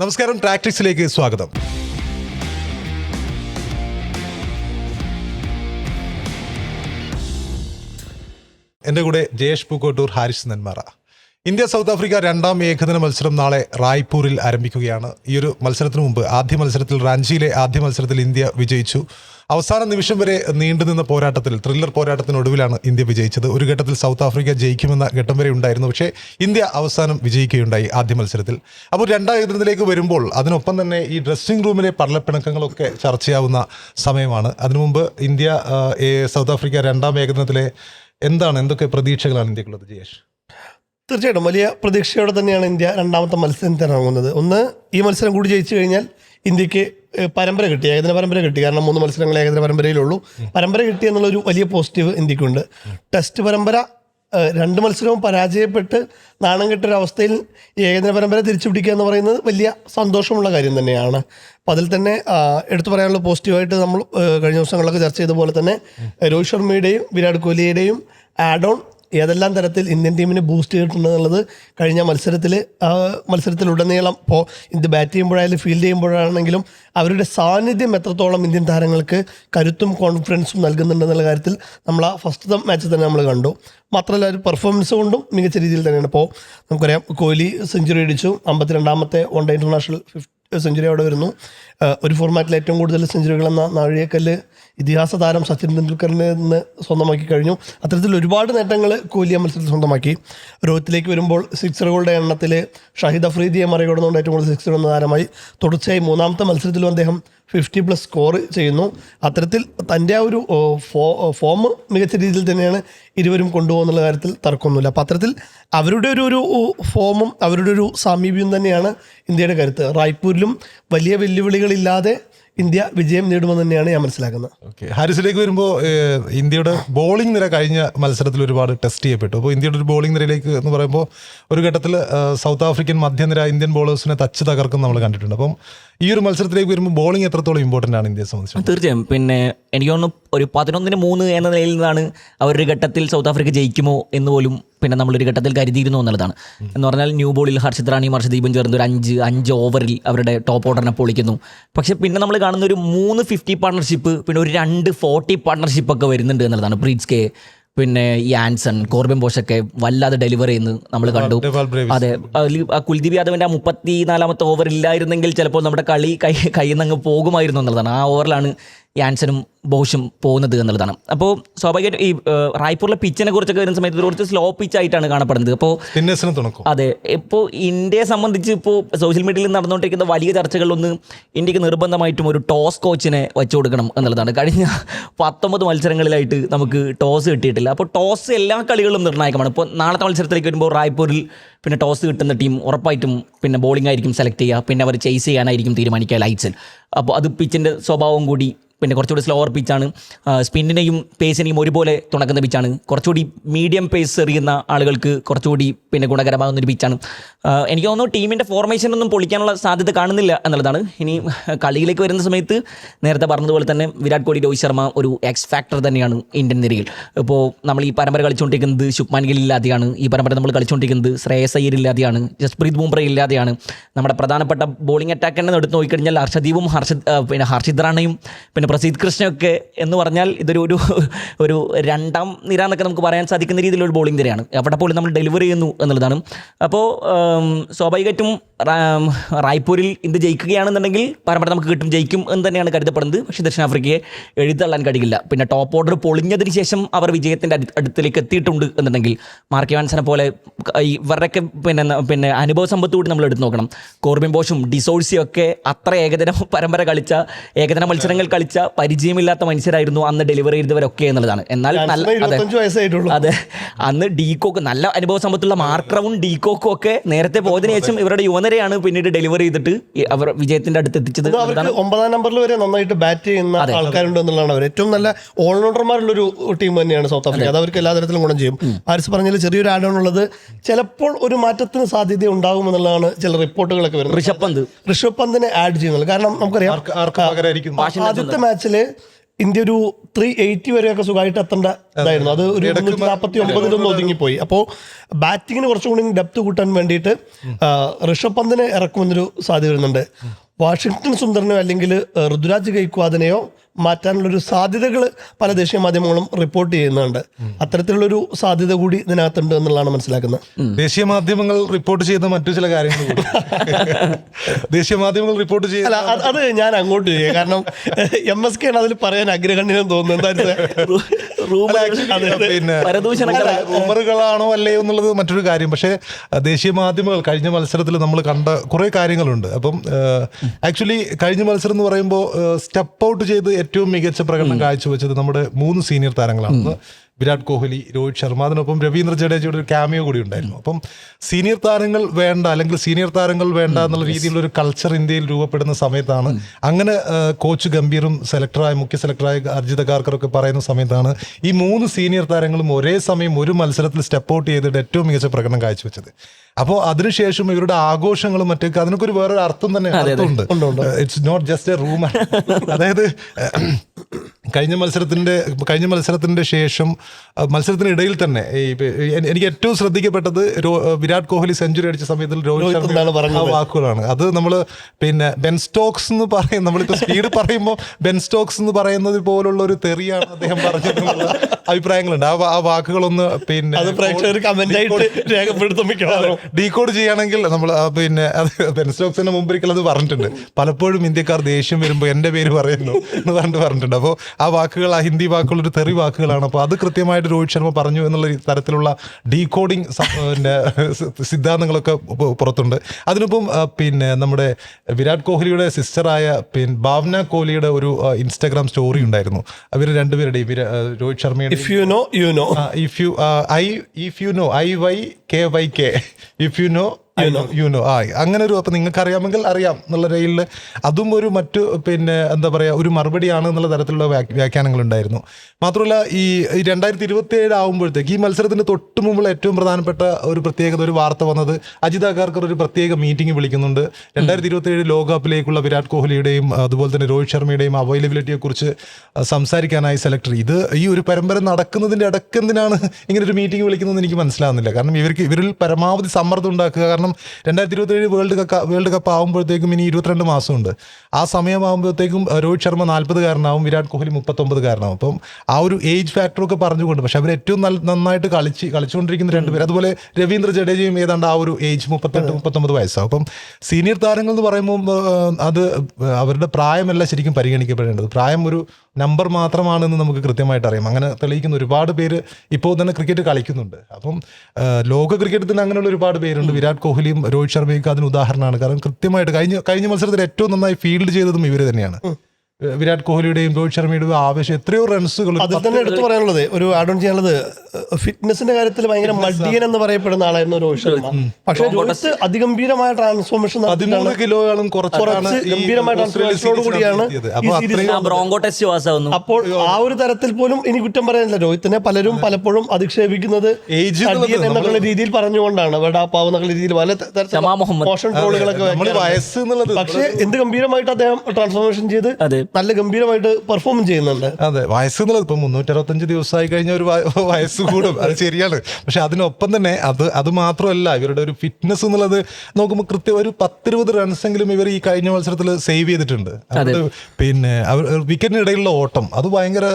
നമസ്കാരം ട്രാക്ടിക്സിലേക്ക് സ്വാഗതം. എന്റെ കൂടെ Jayesh Pookottur Haris Nenmara. India South Africa രണ്ടാം ഏകദിന മത്സരം നാളെ റായ്പൂരിൽ ആരംഭിക്കുകയാണ്. ഈ ഒരു മത്സരത്തിന് മുമ്പ് ആദ്യ മത്സരത്തിൽ റാഞ്ചിയിലെ ആദ്യ മത്സരത്തിൽ ഇന്ത്യ വിജയിച്ചു. അവസാന നിമിഷം വരെ നീണ്ടുനിന്ന പോരാട്ടത്തിൽ ത്രില്ലർ പോരാട്ടത്തിനൊടുവിലാണ് ഇന്ത്യ വിജയിച്ചത്. ഒരു ഘട്ടത്തിൽ സൗത്ത് ആഫ്രിക്ക ജയിക്കുമെന്ന ഘട്ടം വരെ ഉണ്ടായിരുന്നു. പക്ഷേ ഇന്ത്യ അവസാനം വിജയിക്കുകയുണ്ടായി ആദ്യ മത്സരത്തിൽ. അപ്പോൾ രണ്ടാം ഏകദിനത്തിലേക്ക് വരുമ്പോൾ അതിനൊപ്പം തന്നെ ഈ ഡ്രസ്സിംഗ് റൂമിലെ പള്ളപ്പിണക്കങ്ങളൊക്കെ ചർച്ചയാവുന്ന സമയമാണ്. അതിനു മുമ്പ് ഇന്ത്യ സൗത്ത് ആഫ്രിക്ക രണ്ടാം ഏകദിനത്തിലെ എന്താണ്? എന്തൊക്കെ പ്രതീക്ഷകളാണ് ഇന്ത്യക്കുള്ളത് ജയേഷ്? തീർച്ചയായിട്ടും വലിയ പ്രതീക്ഷയോടെ തന്നെയാണ് ഇന്ത്യ രണ്ടാമത്തെ മത്സരം ഇറങ്ങുന്നത്. ഒന്ന് ഈ മത്സരം കൂടി ജയിച്ചു കഴിഞ്ഞാൽ ഇന്ത്യയ്ക്ക് പരമ്പര കിട്ടി. ഏകദിന പരമ്പര കിട്ടി. കാരണം മൂന്ന് മത്സരങ്ങൾ ഏകദിന പരമ്പരയിലുള്ളൂ. പരമ്പര കിട്ടി എന്നുള്ളൊരു വലിയ പോസിറ്റീവ് ഇന്ത്യക്കുണ്ട്. ടെസ്റ്റ് പരമ്പര രണ്ട് മത്സരവും പരാജയപ്പെട്ട് നാണം കെട്ടൊരവസ്ഥയിൽ ഏകദിന പരമ്പര തിരിച്ചു പിടിക്കുക എന്ന് പറയുന്നത് വലിയ സന്തോഷമുള്ള കാര്യം തന്നെയാണ്. അപ്പോൾ അതിൽ തന്നെ എടുത്തു പറയാനുള്ള പോസിറ്റീവായിട്ട് നമ്മൾ കഴിഞ്ഞ ദിവസങ്ങളിലൊക്കെ ചർച്ച ചെയ്ത പോലെ തന്നെ രോഹിത് ശർമ്മയുടെയും വിരാട് കോഹ്ലിയുടെയും ആഡ് ഓൺ ഏതെല്ലാം തരത്തിൽ ഇന്ത്യൻ ടീമിനെ ബൂസ്റ്റ് ചെയ്തിട്ടുണ്ട് എന്നുള്ളത് കഴിഞ്ഞ മത്സരത്തിൽ മത്സരത്തിലുടനീളം ഇപ്പോൾ ഇത് ബാറ്റ് ചെയ്യുമ്പോഴായാലും ഫീൽഡ് ചെയ്യുമ്പോഴാണെങ്കിലും അവരുടെ സാന്നിധ്യം എത്രത്തോളം ഇന്ത്യൻ താരങ്ങൾക്ക് കരുത്തും കോൺഫിഡൻസും നൽകുന്നുണ്ടെന്നുള്ള കാര്യത്തിൽ നമ്മൾ ആ ഫസ്റ്റ് മാച്ച് തന്നെ നമ്മൾ കണ്ടു. മാത്രമല്ല ഒരു പെർഫോമൻസ് കൊണ്ടും മികച്ച രീതിയിൽ തന്നെയാണ്. ഇപ്പോൾ നമുക്കറിയാം കോഹ്ലി സെഞ്ചുറി അടിച്ചു. അമ്പത്തിരണ്ടാമത്തെ one day international fifth century അവിടെ വരുന്നു. ഒരു ഫോർമാറ്റിൽ ഏറ്റവും കൂടുതൽ സെഞ്ചുറികൾ എന്ന നാഴികക്കല്ല് ഇതിഹാസ താരം സച്ചിൻ ടെണ്ടുൽക്കറിൽ നിന്ന് സ്വന്തമാക്കി കഴിഞ്ഞു. അത്തരത്തിൽ ഒരുപാട് നേട്ടങ്ങൾ കോഹ്ലി ആ മത്സരത്തിൽ സ്വന്തമാക്കി. രോഹിത്തിലേക്ക് വരുമ്പോൾ സിക്സറുകളുടെ എണ്ണത്തിൽ ഷാഹിദ് അഫ്രീദിയെ മറികടന്നുകൊണ്ട് ഏറ്റവും കൂടുതൽ സിക്സർ എന്ന താരമായി. തുടർച്ചയായി മൂന്നാമത്തെ മത്സരത്തിലും അദ്ദേഹം ഫിഫ്റ്റി പ്ലസ് സ്കോർ ചെയ്യുന്നു. അത്തരത്തിൽ തന്റെ ആ ഒരു ഫോ ഫോം മികച്ച രീതിയിൽ തന്നെയാണ് ഇരുവരും കൊണ്ടുപോകുന്നുള്ള കാര്യത്തിൽ തർക്കമൊന്നുമില്ല. അപ്പോൾ അത്തരത്തിൽ അവരുടെ ഒരു ഒരു ഫോമും അവരുടെ ഒരു സാമീപ്യവും തന്നെയാണ് ഇന്ത്യയുടെ കരുത്ത്. റായ്പൂരിലും വലിയ വെല്ലുവിളികളില്ലാതെ ഇന്ത്യ വിജയം നേടുമെന്ന് തന്നെയാണ് ഞാൻ മനസ്സിലാക്കുന്നത്. ഓക്കെ. ഹാരിസിലേക്ക് വരുമ്പോൾ ഇന്ത്യയുടെ ബോളിംഗ് നിര കഴിഞ്ഞ മത്സരത്തിൽ ഒരുപാട് ടെസ്റ്റ് ചെയ്യപ്പെട്ടു. അപ്പോൾ ഇന്ത്യയുടെ ഒരു ബോളിംഗ് നിരയിലേക്ക് എന്ന് പറയുമ്പോൾ ഒരു ഘട്ടത്തിൽ സൗത്ത് ആഫ്രിക്കൻ മധ്യനിര ഇന്ത്യൻ ബോളേഴ്സിനെ തച്ച് തകർക്കും നമ്മൾ കണ്ടിട്ടുണ്ട്. അപ്പം ഈ ഒരു മത്സരത്തിലേക്ക് വരുമ്പോൾ ബോളിംഗ് എത്രത്തോളം ഇമ്പോർട്ടന്റ് ആണ് ഇന്ത്യയെ സംബന്ധിച്ച് തീർച്ചയായും. പിന്നെ എനിക്ക് തോന്നുന്നു ഒരു പതിനൊന്നിന് മൂന്ന് എന്ന നിലയിൽ നിന്നാണ് അവരൊരു ഘട്ടത്തിൽ സൗത്ത് ആഫ്രിക്ക ജയിക്കുമോ എന്ന് പോലും പിന്നെ നമ്മളൊരു ഘട്ടത്തിൽ കരുതിയിരുന്നു എന്നുള്ളതാണ്. എന്ന് പറഞ്ഞാൽ ന്യൂ ബോളിൽ ഹർഷിത് റാണിയും ഹർഷദീപും ചേർന്ന് ഒരു അഞ്ച് അഞ്ച് ഓവറിൽ അവരുടെ ടോപ്പ് ഓർഡറിനെ പൊളിക്കുന്നു. പക്ഷെ പിന്നെ നമ്മൾ കാണുന്ന ഒരു മൂന്ന് ഫിഫ്റ്റി പാർട്ണർഷിപ്പ് പിന്നെ ഒരു രണ്ട് ഫോർട്ടി പാർട്ണർഷിപ്പ് ഒക്കെ വരുന്നുണ്ട് എന്നുള്ളതാണ്. പ്രീറ്റ്സ് കെ പിന്നെ ഈ ആൻസൺ കോർബൻ ബോഷൊക്കെ വല്ലാതെ ഡെലിവർ ചെയ്യുന്നു നമ്മൾ കണ്ടു. അതെ കുൽദീപ് യാദവിന്റെ ആ മുപ്പത്തി നാലാമത്തെ ഓവർ ഇല്ലായിരുന്നെങ്കിൽ ചിലപ്പോൾ നമ്മുടെ കളി കൈ കയ്യിൽ നിന്ന് അങ്ങ് പോകുമായിരുന്നു എന്നുള്ളതാണ്. ആ ഓവറിലാണ് യാൻസനും ബോഷും പോകുന്നത് എന്നുള്ളതാണ്. അപ്പോൾ സ്വാഭാവികമായിട്ട് ഈ റായ്പൂരിലെ പിച്ചിനെ കുറിച്ചൊക്കെ വരുന്ന സമയത്ത് കുറച്ച് സ്ലോ പിച്ച് ആയിട്ടാണ് കാണപ്പെടുന്നത്. അപ്പോൾ അതെ. ഇപ്പോൾ ഇന്ത്യയെ സംബന്ധിച്ച് ഇപ്പോൾ സോഷ്യൽ മീഡിയയിൽ നടന്നുകൊണ്ടിരിക്കുന്ന വലിയ ചർച്ചകളിലൊന്ന് ഇന്ത്യയ്ക്ക് നിർബന്ധമായിട്ടും ഒരു ടോസ് കോച്ചിനെ വെച്ചു കൊടുക്കണം എന്നുള്ളതാണ്. കഴിഞ്ഞ പത്തൊമ്പത് മത്സരങ്ങളിലായിട്ട് നമുക്ക് ടോസ് കിട്ടിയിട്ടില്ല. അപ്പോൾ ടോസ് എല്ലാ കളികളും നിർണായകമാണ്. ഇപ്പോൾ നാളത്തെ മത്സരത്തിലേക്ക് വരുമ്പോൾ റായ്പൂരിൽ പിന്നെ ടോസ് കിട്ടുന്ന ടീം ഉറപ്പായിട്ടും പിന്നെ ബോളിംഗ് ആയിരിക്കും സെലക്ട് ചെയ്യുക. പിന്നെ അവർ ചേസ് ചെയ്യാനായിരിക്കും തീരുമാനിക്കുക ലൈറ്റ്സിൽ. അപ്പോൾ അത് പിച്ചിന്റെ സ്വഭാവം കൂടി പിന്നെ കുറച്ചുകൂടി സ്ലോവർ പിച്ചാണ് സ്പിന്നിനെയും പേസിനെയും ഒരുപോലെ തുണക്കുന്ന പിച്ചാണ് കുറച്ചുകൂടി മീഡിയം പേസ് എറിയുന്ന ആളുകൾക്ക് കുറച്ചുകൂടി പിന്നെ ഗുണകരമാകുന്ന ഒരു പിച്ചാണ് എനിക്ക് തോന്നുന്നു ടീമിന്റെ ഫോർമേഷൻ ഒന്നും പൊളിക്കാനുള്ള സാധ്യത കാണുന്നില്ല എന്നുള്ളതാണ്. ഇനി കളിയിലേക്ക് വരുന്ന സമയത്ത് നേരത്തെ പറഞ്ഞതുപോലെ തന്നെ വിരാട് കോഹ്ലി രോഹിത് ശർമ്മ ഒരു എക്സ് ഫാക്ടർ തന്നെയാണ് ഇന്ത്യൻ നിരയിൽ. ഇപ്പോൾ നമ്മൾ ഈ പരമ്പര കളിച്ചുകൊണ്ടിരിക്കുന്നത് ശുഭ്മാൻ ഗിൽ ഇല്ലാതെയാണ്. ഈ പരമ്പര നമ്മൾ കളിച്ചുകൊണ്ടിരിക്കുന്നത് ശ്രേയസ് അയ്യർ ഇല്ലാതെയാണ്. ജസ്പ്രീത് ബുംറ ഇല്ലാതെയാണ്. നമ്മുടെ പ്രധാനപ്പെട്ട ബോളിംഗ് അറ്റാക്ക് എടുത്ത് നോക്കിക്കഴിഞ്ഞാൽ ഹർഷദീപും ഹർഷ പിന്നെ ഹർഷിത് റാണയും പിന്നെ പ്രസീദ് കൃഷ്ണയൊക്കെ എന്ന് പറഞ്ഞാൽ ഇതൊരു ഒരു ഒരു രണ്ടാം നിര എന്നൊക്കെ നമുക്ക് പറയാൻ സാധിക്കുന്ന രീതിയിലുള്ള ബോളിംഗ് നിരയാണ്. അവിടെ പോലും നമ്മൾ ഡെലിവറി ചെയ്യുന്നു എന്നുള്ളതാണ്. അപ്പോൾ സ്വാഭാവികമായിട്ടും റായ്പൂരിൽ ഇന്ത്യ ജയിക്കുകയാണെന്നുണ്ടെങ്കിൽ പരമ്പര നമുക്ക് കിട്ടും ജയിക്കും എന്ന് തന്നെയാണ് കരുതപ്പെടുന്നത്. പക്ഷേ ദക്ഷിണാഫ്രിക്കയെ എഴുതള്ളാൻ കഴിയില്ല. പിന്നെ ടോപ്പ് ഓർഡർ പൊളിഞ്ഞതിന് ശേഷം അവർ വിജയത്തിന്റെ അടു- അടുത്തിലേക്ക് എത്തിയിട്ടുണ്ട് എന്നുണ്ടെങ്കിൽ മാർക്ക് വാൻസനെ പോലെ ഇവരുടെയൊക്കെ പിന്നെ പിന്നെ അനുഭവ സമ്പത്ത് കൂടി നമ്മൾ എടുത്ത് നോക്കണം. കോർബിൻ ബോഷും ഡിസോഴ്സിയും ഒക്കെ അത്ര ഏകദിന പരമ്പര കളിച്ച ഏകദിന മത്സരങ്ങൾ കളിച്ച പരിചയമില്ലാത്ത മനുഷ്യരായിരുന്നു അന്ന് ഡെലിവറി ചെയ്തവരൊക്കെ എന്നുള്ളതാണ്. എന്നാൽ നല്ല അതെ. അന്ന് ഡീകോക്ക് നല്ല അനുഭവ സമ്പത്തുള്ള മാർക്രവും ഡീകോക്കും ഒക്കെ നേരത്തെ പോയതിനു ശേഷം ഇവരുടെ യുവനരെയാണ് പിന്നീട് ഡെലിവറി ചെയ്തിട്ട് അവർ വിജയത്തിന്റെ അടുത്ത് എത്തിച്ചത് ഒമ്പതാം നമ്പറിൽ വരെ നന്നായിട്ട് ബാറ്റ് ചെയ്യുന്ന ആൾക്കാരുണ്ട് എന്നുള്ളതാണ് അവർ. ഏറ്റവും നല്ല ഓൾറൗണ്ടർമാരുള്ള ഒരു ടീം തന്നെയാണ് സൗത്ത് ആഫ്രിക്ക. അത് അവർക്ക് എല്ലാ തരത്തിലും ഗുണം ചെയ്യും. ആരിസ് പറഞ്ഞാൽ ചെറിയൊരു ആഡ് ഓൺ ഉള്ളത് ചിലപ്പോൾ ഒരു മാറ്റത്തിന് സാധ്യത ഉണ്ടാകും എന്നുള്ളതാണ് ചില റിപ്പോർട്ടുകളൊക്കെ വരുന്നത്. ഋഷഭ് പന്ത്. ഋഷഭ് പന്തിനെ ആഡ് ചെയ്യുന്നത്. കാരണം നമുക്കറിയാം ആദ്യത്തെ മാച്ചിൽ ഇന്ത്യ ഒരു ത്രീ എയ്റ്റി വരെയൊക്കെ സുഖമായിട്ട് എത്തേണ്ട ഇതായിരുന്നു. അത് ഒരു മുന്നൂറ്റി നാൽപ്പത്തി ഒമ്പതിലൊന്നും ഒതുങ്ങിപ്പോയി. അപ്പോൾ ബാറ്റിങ്ങിന് കുറച്ചും കൂടി ഡെപ്ത് കൂട്ടാൻ വേണ്ടിയിട്ട് ഋഷഭ് പന്തിനെ ഇറക്കുമെന്നൊരു സാധ്യത വരുന്നുണ്ട്. വാഷിങ്ടൺ സുന്ദറിനോ അല്ലെങ്കിൽ ഋതുരാജ് ഗൈക്വാദിനെയോ മാറ്റാനുള്ളൊരു സാധ്യതകൾ പല ദേശീയ മാധ്യമങ്ങളും റിപ്പോർട്ട് ചെയ്യുന്നുണ്ട്. അത്തരത്തിലുള്ളൊരു സാധ്യത കൂടി ഇതിനകത്തുണ്ട് എന്നുള്ളതാണ് മനസ്സിലാക്കുന്നത്. ദേശീയ മാധ്യമങ്ങൾ റിപ്പോർട്ട് ചെയ്ത മറ്റു ചില കാര്യങ്ങൾ ദേശീയ മാധ്യമങ്ങൾ റിപ്പോർട്ട് ചെയ്ത അല്ല അത് അത് ഞാൻ അങ്ങോട്ട് ചെയ്യുക കാരണം എം എസ് കെ ആണ് അതിൽ പറയാൻ അഗ്രഗണ്യം തോന്നുന്നു. എന്താ റൂമറുകളാണോ അല്ലയോ എന്നുള്ളത് മറ്റൊരു കാര്യം. പക്ഷേ ദേശീയ മാധ്യമങ്ങൾ കഴിഞ്ഞ മത്സരത്തിൽ നമ്മൾ കണ്ട കുറേ കാര്യങ്ങളുണ്ട്. അപ്പം ആക്ച്വലി കഴിഞ്ഞ മത്സരം എന്ന് പറയുമ്പോൾ സ്റ്റെപ്പ് ഔട്ട് ചെയ്ത് ഏറ്റവും മികച്ച പ്രകടനം കാഴ്ചവെച്ചത് നമ്മുടെ മൂന്ന് സീനിയർ താരങ്ങളാണ്. വിരാട് കോഹ്ലി രോഹിത് ശർമ്മ അതിനൊപ്പം രവീന്ദ്ര ജഡേജയുടെ ഒരു ക്യാമിയോ കൂടി ഉണ്ടായിരുന്നു. അപ്പം സീനിയർ താരങ്ങൾ വേണ്ട അല്ലെങ്കിൽ സീനിയർ താരങ്ങൾ വേണ്ട എന്നുള്ള രീതിയിലുള്ള ഒരു കൾച്ചർ ഇന്ത്യയിൽ രൂപപ്പെടുന്ന സമയത്താണ് അങ്ങനെ കോച്ച് ഗംഭീറും സെലക്ടറായ മുഖ്യ സെലക്ടറായ അർജിത കാർക്കറൊക്കെ പറയുന്ന സമയത്താണ് ഈ മൂന്ന് സീനിയർ താരങ്ങളും ഒരേ സമയം ഒരു മത്സരത്തിൽ സ്റ്റെപ്പ് ഔട്ട് ചെയ്തിട്ട് ഏറ്റവും മികച്ച പ്രകടനം കാഴ്ചവെച്ചത്. അപ്പോൾ അതിനുശേഷം ഇവരുടെ ആഘോഷങ്ങളും മറ്റൊക്കെ അതിനൊക്കെ ഒരു വേറൊരു അർത്ഥം തന്നെ അർത്ഥമുണ്ട്. It's not just a room അതായത് കഴിഞ്ഞ മത്സരത്തിന്റെ കഴിഞ്ഞ മത്സരത്തിന്റെ ശേഷം മത്സരത്തിനിടയിൽ തന്നെ ഈ എനിക്ക് ഏറ്റവും ശ്രദ്ധിക്കപ്പെട്ടത് രോ- വിരാട് കോഹ്ലി സെഞ്ചുറി അടിച്ച സമയത്തിൽ രോഹിത് ശർമ്മ? വാക്കുകളാണ്. അത് നമ്മൾ പിന്നെ ബെൻ സ്റ്റോക്സ് എന്ന് പറയും നമ്മളിപ്പോൾ സ്പീഡ് പറയുമ്പോൾ ബെൻ സ്റ്റോക്സ് എന്ന് പറയുന്നത് പോലുള്ള ഒരു തെറിയാണ് അദ്ദേഹം പറഞ്ഞിട്ടുള്ള അഭിപ്രായങ്ങളുണ്ട്. ആ വാക്കുകളൊന്ന് പിന്നെ ഡീകോഡ് ചെയ്യുകയാണെങ്കിൽ നമ്മൾ പിന്നെ അത് ബെൻ സ്റ്റോക്സിന്റെ മുമ്പിരിക്കൽ അത് പറഞ്ഞിട്ടുണ്ട്. പലപ്പോഴും ഇന്ത്യക്കാർ ദേഷ്യം വരുമ്പോൾ എന്റെ പേര് പറയുന്നു എന്ന് പറഞ്ഞിട്ട് പറഞ്ഞിട്ടുണ്ട്. അപ്പോൾ ആ വാക്കുകൾ ആ ഹിന്ദി വാക്കുകൾ ഒരു തെറി വാക്കുകളാണ്. അപ്പോൾ അത് കൃത്യമായിട്ട് രോഹിത് ശർമ്മ പറഞ്ഞു എന്നുള്ള തരത്തിലുള്ള ഡീകോഡിങ് സിദ്ധാന്തങ്ങളൊക്കെ പുറത്തുണ്ട്. അതിനൊപ്പം പിന്നെ നമ്മുടെ വിരാട് കോഹ്ലിയുടെ സിസ്റ്ററായ പിന്നെ ഭാവന കോഹ്ലിയുടെ ഒരു ഇൻസ്റ്റാഗ്രാം സ്റ്റോറി ഉണ്ടായിരുന്നു. അവർ രണ്ടുപേരുടെയും രോഹിത് ശർമ്മയുടെ if you know you know if you I if you know I Y K Y K if you know you know ആ അങ്ങനെ ഒരു അപ്പം നിങ്ങൾക്ക് അറിയാമെങ്കിൽ അറിയാം എന്നുള്ള രീതിയിൽ അതും ഒരു മറ്റു പിന്നെ എന്താ പറയുക ഒരു മറുപടിയാണ് എന്നുള്ള തരത്തിലുള്ള വ്യാഖ്യ- വ്യാഖ്യാനങ്ങൾ ഉണ്ടായിരുന്നു മാത്രമല്ല ഈ രണ്ടായിരത്തി ഇരുപത്തി ഏഴ് ആകുമ്പോഴത്തേക്ക് ഈ മത്സരത്തിന് തൊട്ട് മുമ്പുള്ള ഏറ്റവും പ്രധാനപ്പെട്ട ഒരു പ്രത്യേകത ഒരു വാർത്ത വന്നത് അജിത് അഗാർക്കർ ഒരു പ്രത്യേക മീറ്റിംഗ് വിളിക്കുന്നുണ്ട്. രണ്ടായിരത്തി ഇരുപത്തി ഏഴ് ലോകകപ്പിലേക്കുള്ള വിരാട് കോഹ്ലിയുടെയും അതുപോലെ തന്നെ രോഹിത് ശർമ്മയുടെയും അവൈലബിലിറ്റിയെ കുറിച്ച് സംസാരിക്കാനായി സെലക്ടർ. ഇത് ഈ ഒരു പരമ്പര നടക്കുന്നതിന്റെ ഇടയ്ക്ക് എന്തിനാണ് ഇങ്ങനെ ഒരു മീറ്റിംഗ് വിളിക്കുന്നതെന്ന് എനിക്ക് മനസ്സിലാവുന്നില്ല. കാരണം ഇവർക്ക് ഇവരിൽ പരമാവധി സമ്മർദ്ദം ഉണ്ടാക്കുക കാരണം രണ്ടായിരത്തി ഇരുപത്തി ഏഴ് വേൾഡ് കപ്പ് വേൾഡ് കപ്പ് ആകുമ്പോഴത്തേക്കും ഇനി ഇരുപത്തിരണ്ട് മാസമുണ്ട്. ആ സമയമാകുമ്പോഴത്തേക്കും രോഹിത് ശർമ്മ നാൽപ്പതുകാരനാവും വിരാട് കോഹ്ലി മുപ്പത്തൊമ്പതുകാരനാവും. അപ്പം ആ ഒരു ഏജ് ഫാക്ടറൊക്കെ പറഞ്ഞുകൊണ്ട് പക്ഷെ അവർ ഏറ്റവും നന്നായിട്ട് കളിച്ച് കളിച്ചുകൊണ്ടിരിക്കുന്ന രണ്ടുപേർ അതുപോലെ രവീന്ദ്ര ജഡേജയും ഏതാണ്ട് ആ ഒരു ഏജ് മുപ്പത്തെട്ട് മുപ്പത്തൊമ്പത് വയസ്സാവും. അപ്പം സീനിയർ താരങ്ങൾ എന്ന് പറയുമ്പോൾ അത് അവരുടെ പ്രായമല്ല ശരിക്കും പരിഗണിക്കപ്പെടേണ്ടത്. പ്രായം ഒരു നമ്പർ മാത്രമാണെന്ന് നമുക്ക് കൃത്യമായിട്ട് അറിയാം. അങ്ങനെ തെളിയിക്കുന്ന ഒരുപാട് പേര് ഇപ്പോൾ തന്നെ ക്രിക്കറ്റ് കളിക്കുന്നുണ്ട്. അപ്പം ലോക ക്രിക്കറ്റിൽ തന്നെ അങ്ങനെയുള്ള ഒരുപാട് പേരുണ്ട്. വിരാട് കോഹ്ലിയും രോഹിത് ശർമ്മയൊക്കെ അതിന് ഉദാഹരണമാണ്. കാരണം കൃത്യമായിട്ട് കഴിഞ്ഞ കഴിഞ്ഞ മത്സരത്തിൽ ഏറ്റവും നന്നായി ഫീൽഡ് ചെയ്തതും ഇവർ തന്നെയാണ്. വിരാട് കോഹ്ലിയുടെയും രോഹിത് ശർമ്മയുടെയും ആവേശം എത്രയോ റൺസുകൾ അതിൽ തന്നെ എടുത്തു പറയാനുള്ളത് ഒരു ആഡ് ഓൺ ചെയ്യാനുള്ളത് ഫിറ്റ്നസിന്റെ കാര്യത്തിൽ ഭയങ്കര മടിയൻ എന്ന് പറയപ്പെടുന്ന ആളായിരുന്നു രോഹിത് ശർമ്മ. പക്ഷെ രോഹിത് അതിഗംഭീരമായ ട്രാൻസ്ഫോർമേഷൻ പതിമൂന്ന് കിലോയോളം കുറച്ച് ഈ ഗംഭീരമായ ട്രാൻസ്ഫോർമേഷനോട് കൂടിയാണ് അപ്പോൾ ആ ഒരു തരത്തിൽ പോലും ഇനി കുറ്റം പറയാനില്ല. രോഹിത്തിനെ പലരും പലപ്പോഴും അധിക്ഷേപിക്കുന്നത് എന്നുള്ള രീതിയിൽ പറഞ്ഞുകൊണ്ടാണ്. വെടാപ്പാവ് എന്നുള്ള രീതിയിൽ പല തരത്തിൽ മുഹമ്മദ്. മോഷൻ ട്രോളുകളൊക്കെ നമ്മൾ വയസ്സ് എന്നുള്ളത് പക്ഷേ എന്ത് ഗംഭീരമായിട്ട് അദ്ദേഹം ട്രാൻസ്ഫോർമേഷൻ ചെയ്ത് അതെ. നല്ല ഗംഭീരമായിട്ട് പെർഫോം ചെയ്യുന്നുണ്ട്. അതെ വയസ്സ് എന്നുള്ളത് ഇപ്പൊ മുന്നൂറ്ററുപത്തഞ്ച് ദിവസമായി കഴിഞ്ഞ ഒരു വയസ്സ് കൂടും. അത് ശരിയാണ്. പക്ഷെ അതിനൊപ്പം തന്നെ അത് അത് മാത്രമല്ല ഇവരുടെ ഒരു ഫിറ്റ്നസ് എന്നുള്ളത് നോക്കുമ്പോൾ കൃത്യം ഒരു പത്തിരുപത് റൺസ് എങ്കിലും ഇവർ ഈ കഴിഞ്ഞ മത്സരത്തിൽ സേവ് ചെയ്തിട്ടുണ്ട്. പിന്നെ അവർ വിക്കറ്റിനിടയിലുള്ള ഓട്ടം അത് ഭയങ്കര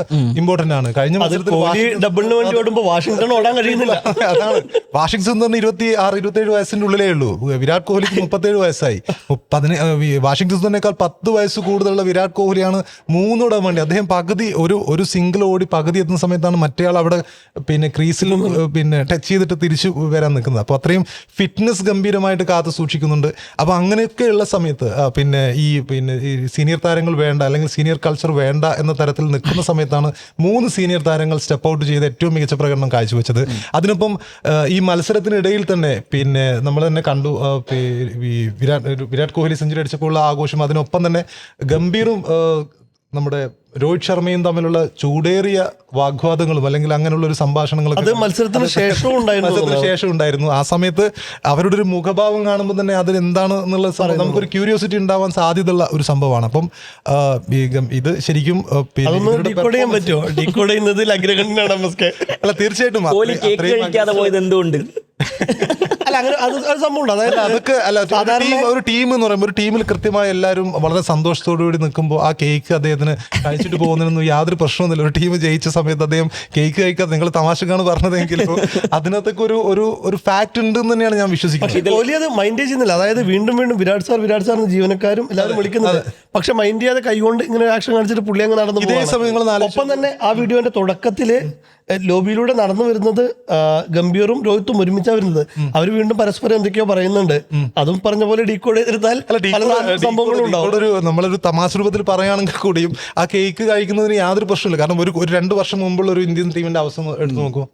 ഇമ്പോർട്ടന്റ് ആണ്. കഴിഞ്ഞ മത്സരത്തിൽ കോഹ്ലി ഡബിളിന് വേണ്ടി ഓടുമ്പോൾ വാഷിംഗ്ടൺ ഓടാൻ കഴിയുന്നില്ല. അതാണ്. വാഷിംഗ്ടൺ തന്നെ പറഞ്ഞാൽ ഇരുപത്തി ആറ് ഇരുപത്തി ഏഴ് വയസ്സിന്റെ ഉള്ളിലേ ഉള്ളൂ. വിരാട് കോഹ്ലിക്ക് മുപ്പത്തേഴ് വയസ്സായി. പതിന വാഷിംഗ്ടൺ തന്നെക്കാൾ പത്ത് വയസ്സ് കൂടുതലുള്ള വിരാട് കോഹ്ലിയാണ് മൂന്നോടാൻ വേണ്ടി. അദ്ദേഹം പകുതി ഒരു ഒരു സിംഗിൾ ഓടി പകുതി എത്തുന്ന സമയത്താണ് മറ്റേയാൾ അവിടെ പിന്നെ ക്രീസിൽ പിന്നെ ടച്ച് ചെയ്തിട്ട് തിരിച്ചു വരാൻ നിൽക്കുന്നത്. അപ്പോൾ അത്രയും ഫിറ്റ്നസ് ഗംഭീരമായിട്ട് കാത്തു സൂക്ഷിക്കുന്നുണ്ട്. അപ്പോൾ അങ്ങനെയൊക്കെയുള്ള സമയത്ത് പിന്നെ ഈ പിന്നെ ഈ സീനിയർ താരങ്ങൾ വേണ്ട അല്ലെങ്കിൽ സീനിയർ കൾച്ചർ വേണ്ട എന്ന തരത്തിൽ നിൽക്കുന്ന സമയത്താണ് മൂന്ന് സീനിയർ താരങ്ങൾ സ്റ്റെപ്പ് ഔട്ട് ചെയ്ത് ഏറ്റവും മികച്ച പ്രകടനം കാഴ്ചവെച്ചത്. അതിനൊപ്പം ഈ മത്സരത്തിനിടയിൽ തന്നെ പിന്നെ നമ്മൾ തന്നെ കണ്ടു വിരാട് വിരാട് കോഹ്ലി സെഞ്ചുറി അടിച്ചപ്പോൾ ഉള്ള ആഘോഷം. അതിനൊപ്പം തന്നെ ഗംഭീറും നമ്മുടെ രോഹിത് ശർമ്മയും തമ്മിലുള്ള ചൂടേറിയ വാഗ്വാദങ്ങളും അല്ലെങ്കിൽ അങ്ങനെയുള്ള ഒരു സംഭാഷണങ്ങളും അത് മത്സരത്തിന് ശേഷവും ഉണ്ടായിരുന്നു മത്സരത്തിന് ശേഷം ഉണ്ടായിരുന്നു. ആ സമയത്ത് അവരുടെ ഒരു മുഖഭാവം കാണുമ്പോൾ തന്നെ അതിൽ എന്താണ് എന്നുള്ള സംഭവം നമുക്കൊരു ക്യൂരിയോസിറ്റി ഉണ്ടാവാൻ സാധ്യതയുള്ള ഒരു സംഭവമാണ്. അപ്പം ഇത് ശരിക്കും അല്ല തീർച്ചയായിട്ടും. അല്ല അങ്ങനെ അത് സംഭവമുണ്ട്. അതായത് അതൊക്കെ അല്ല ഒരു സാധാരണ ടീം ഒരു ടീം എന്ന് പറയുമ്പോൾ ഒരു ടീമിൽ കൃത്യമായി എല്ലാവരും വളരെ സന്തോഷത്തോടു കൂടി നിൽക്കുമ്പോൾ ആ കേക്ക് അദ്ദേഹത്തിന് കഴിച്ചിട്ട് പോകുന്നതിനൊന്നും യാതൊരു പ്രശ്നമൊന്നുമില്ല ഒരു ടീം ജയിച്ച സമയത്ത് അദ്ദേഹം കേക്ക് കഴിക്കാതെ നിങ്ങൾ തമാശക്കാണ് പറഞ്ഞതെങ്കിലും അതിനകത്തൊക്കെ ഒരു ഒരു ഒരു ഫാക്ട് ഉണ്ട് എന്ന് തന്നെയാണ് ഞാൻ വിശ്വസിക്കുന്നത്. കോഹ്ലി അത് മൈൻഡ് ചെയ്യുന്നില്ല. അതായത് വീണ്ടും വീണ്ടും വിരാട് സാർ വിരാട് സാറിന് ജീവനക്കാരും എല്ലാവരും വിളിക്കുന്നത് പക്ഷെ മൈൻഡ് ചെയ്യാതെ കൈകൊണ്ട് ഇങ്ങനെ ആക്ഷൻ കാണിച്ചിട്ട് പുള്ളി അങ്ങ് നടന്നു ഇതേ പോവാണ്. സമയം ഒപ്പം തന്നെ ആ വീഡിയോന്റെ തുടക്കത്തിൽ ലോബിയിലൂടെ നടന്നു വരുന്നത് ആ, ഗംഭീറും രോഹിത്തും ഒരുമിച്ചാ വരുന്നത്. അവർ വീണ്ടും പരസ്പരം എന്തൊക്കെയോ പറയുന്നുണ്ട്. അതും പറഞ്ഞ പോലെ ഡീകോഡ് ചെയ്തിരുന്നാൽ അല്ല ഡീകോഡ് സംഭവങ്ങളും ഉണ്ടാവും. ഡീകോഡ് ഒരു നമ്മളൊരു തമാശ രൂപത്തിൽ പറയുകയാണെങ്കിൽ കൂടിയും ആ കേക്ക് കഴിക്കുന്നതിന് യാതൊരു പ്രശ്നമില്ല കാരണം ഒരു ഒരു രണ്ട് വർഷം മുമ്പുള്ള ഒരു ഇന്ത്യൻ ടീമിന്റെ അവസ്ഥ എടുത്തു നോക്കൂ.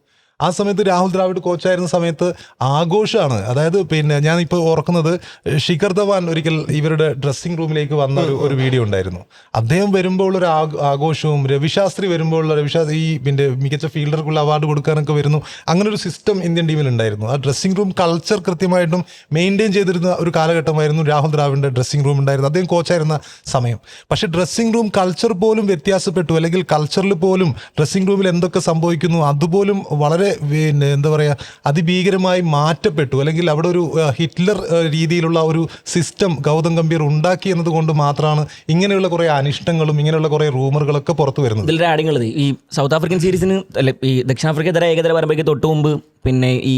ആ സമയത്ത് രാഹുൽ ദ്രാവിഡ് കോച്ചായിരുന്ന സമയത്ത് ആഘോഷമാണ് അതായത് പിന്നെ ഞാൻ ഇപ്പോൾ ഓർക്കുന്നത് ശിഖർ ധവാൻ ഒരിക്കൽ ഇവരുടെ ഡ്രസ്സിംഗ് റൂമിലേക്ക് വന്ന ഒരു ഒരു വീഡിയോ ഉണ്ടായിരുന്നു. അദ്ദേഹം വരുമ്പോൾ ഒരു ആഘ- ആഘോഷവും രവിശാസ്ത്രി വരുമ്പോൾ രവിശാസ്ത്രി ഈ പിന്നെ മികച്ച ഫീൽഡർക്കുള്ള അവാർഡ് കൊടുക്കാനൊക്കെ വരുന്നു. അങ്ങനെ ഒരു സിസ്റ്റം ഇന്ത്യൻ ടീമിൽ ഉണ്ടായിരുന്നു. ആ ഡ്രസ്സിംഗ് റൂം കൾച്ചർ കൃത്യമായിട്ടും മെയിന്റെയിൻ ചെയ്തിരുന്ന ഒരു കാലഘട്ടമായിരുന്നു രാഹുൽ ദ്രാവിഡിന്റെ ഡ്രസ്സിംഗ് റൂം ഉണ്ടായിരുന്നു അദ്ദേഹം കോച്ചായിരുന്ന സമയം. പക്ഷേ ഡ്രസ്സിംഗ് റൂം കൾച്ചർ പോലും വ്യത്യാസപ്പെട്ടു. അല്ലെങ്കിൽ കൾച്ചറിൽ പോലും ഡ്രസ്സിംഗ് റൂമിൽ എന്തൊക്കെ സംഭവിക്കുന്നു അതുപോലും വളരെ പിന്നെ എന്താ പറയുക അതിഭീകരമായി മാറ്റപ്പെട്ടു. അല്ലെങ്കിൽ അവിടെ ഒരു ഹിറ്റ്ലർ രീതിയിലുള്ള ഒരു സിസ്റ്റം ഗൗതം ഗംഭീർ ഉണ്ടാക്കി എന്നതുകൊണ്ട് മാത്രമാണ് ഇങ്ങനെയുള്ള കുറേ അനിഷ്ടങ്ങളും ഇങ്ങനെയുള്ള കുറേ റൂമറുകളൊക്കെ പുറത്തു വരുന്നത്. ഇതിലൊരു ആഡിങ് ഉള്ളത് ഈ സൗത്ത് ആഫ്രിക്കൻ സീരീസിന് അല്ലെ ഈ ദക്ഷിണാഫ്രിക്കെതിരെ ഏകദിന പരമ്പരയ്ക്ക് തൊട്ട് മുമ്പ് പിന്നെ ഈ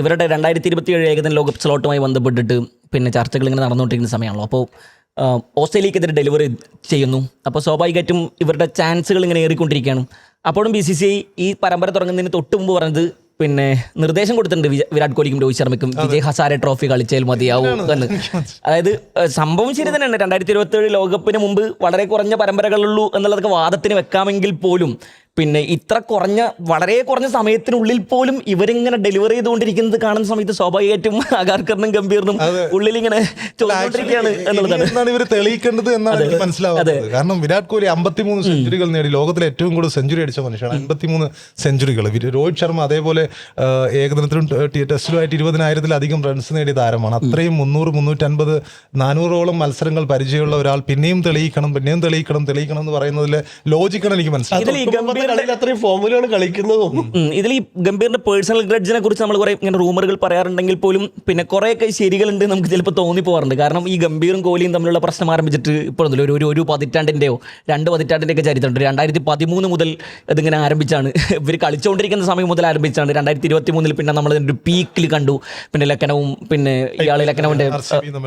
ഇവരുടെ രണ്ടായിരത്തി ഇരുപത്തി ഏഴ് ഏകദിന ലോകകപ്പ് സ്ലോട്ടുമായി ബന്ധപ്പെട്ടിട്ട് പിന്നെ ചർച്ചകൾ ഇങ്ങനെ നടന്നുകൊണ്ടിരിക്കുന്ന സമയമാണല്ലോ. അപ്പോൾ ഓസ്ട്രേലിയക്കെതിരെ ഡെലിവറി ചെയ്യുന്നു. അപ്പോൾ സ്വാഭാവികമായിട്ടും ഇവരുടെ ചാൻസുകൾ ഇങ്ങനെ ഏറിക്കൊണ്ടിരിക്കുകയാണ്. അപ്പോഴും ബി സി സി ഐ ഈ പരമ്പര തുടങ്ങുന്നതിന് തൊട്ട് മുമ്പ് പറഞ്ഞത് പിന്നെ നിർദ്ദേശം കൊടുത്തിട്ടുണ്ട് വിരാട് കോഹ്ലിക്കും രോഹിത് ശർമ്മയ്ക്കും. വിജയ് ഹസാരെ ട്രോഫി കളിച്ചാൽ മതിയാവും എന്ന്. അതായത് സംഭവം ശരി തന്നെയാണ്. രണ്ടായിരത്തി ഇരുപത്തി ഏഴ് ലോകകപ്പിന് മുമ്പ് വളരെ കുറഞ്ഞ പരമ്പരകളുള്ളൂ എന്നുള്ളതൊക്കെ വാദത്തിന് വെക്കാമെങ്കിൽ പോലും പിന്നെ ഇത്ര കുറഞ്ഞ വളരെ കുറഞ്ഞ സമയത്തിനുള്ളിൽ പോലും ഇവരിങ്ങനെ ഡെലിവറി ചെയ്തുകൊണ്ടിരിക്കുന്നത് കാണുന്ന സമയത്ത് സ്വാഭാവികമായിട്ടും അഗാർക്കറിനും ഗംഭീറിനും ഉള്ളിൽ ഇങ്ങനെ ചോദിച്ചുകൊണ്ടിരിക്കുകയാണ് എന്നുള്ളതാണ്. ഇവർ തെളിയിക്കേണ്ടത് എന്നാണ് എനിക്ക് മനസ്സിലാവുന്നത് കാരണം വിരാട് കോഹ്ലി അമ്പത്തിമൂന്ന് സെഞ്ചുറികൾ നേടി ലോകത്തിലെ ഏറ്റവും കൂടുതൽ സെഞ്ചുറി അടിച്ച മനുഷ്യനാണ്. അമ്പത്തിമൂന്ന് സെഞ്ചുറികൾ രോഹിത് ശർമ്മ അതേപോലെ ഏകദിനത്തിലും ടെസ്റ്റിലുമായിട്ട് ഇരുപതിനായിരത്തിലധികം റൺസ് നേടിയ താരമാണ്. അത്രയും മുന്നൂറ് മുന്നൂറ്റൻപത് നാനൂറോളം മത്സരങ്ങൾ പരിചയമുള്ള ഒരാൾ പിന്നെയും തെളിയിക്കണം പിന്നെയും തെളിയിക്കണം തെളിയിക്കണം എന്ന് പറയുന്നതിലെ ലോജിക്കാണ് എനിക്ക് മനസ്സിലായത് കളിയിൽ അത്രയും ഫോമിലാണ് കളിക്കുന്നതും. ഇതിൽ ഈ ഗംഭീറിന്റെ പേഴ്സണൽ ഗ്രഡ്ജിനെ കുറിച്ച് നമ്മൾ കുറെ ഇങ്ങനെ റൂമറുകൾ പറയാറുണ്ടെങ്കിൽ പോലും പിന്നെ കുറേയൊക്കെ ശരികളുണ്ട് നമുക്ക് ചിലപ്പോൾ തോന്നി പോകാറുണ്ട് കാരണം ഈ ഗംഭീറും കോഹ്ലിയും തമ്മിലുള്ള പ്രശ്നം ആരംഭിച്ചിട്ട് ഇപ്പോഴൊന്നുമില്ല ഒരു ഒരു ഒരു പതിറ്റാണ്ടിന്റെയോ രണ്ട് പതിറ്റാണ്ടിന്റെയൊക്കെ ചരിത്രമുണ്ട്. രണ്ടായിരത്തി പതിമൂന്ന് മുതൽ ഇതിങ്ങനെ ആരംഭിച്ചാണ്. ഇവർ കളിച്ചുകൊണ്ടിരിക്കുന്ന സമയം മുതൽ ആരംഭിച്ചാണ്. രണ്ടായിരത്തി ഇരുപത്തി മൂന്നിൽ പിന്നെ നമ്മൾ ഒരു പീക്കിൽ കണ്ടു. പിന്നെ ലക്കനവും പിന്നെ ഇയാൾ ലക്കനവിന്റെ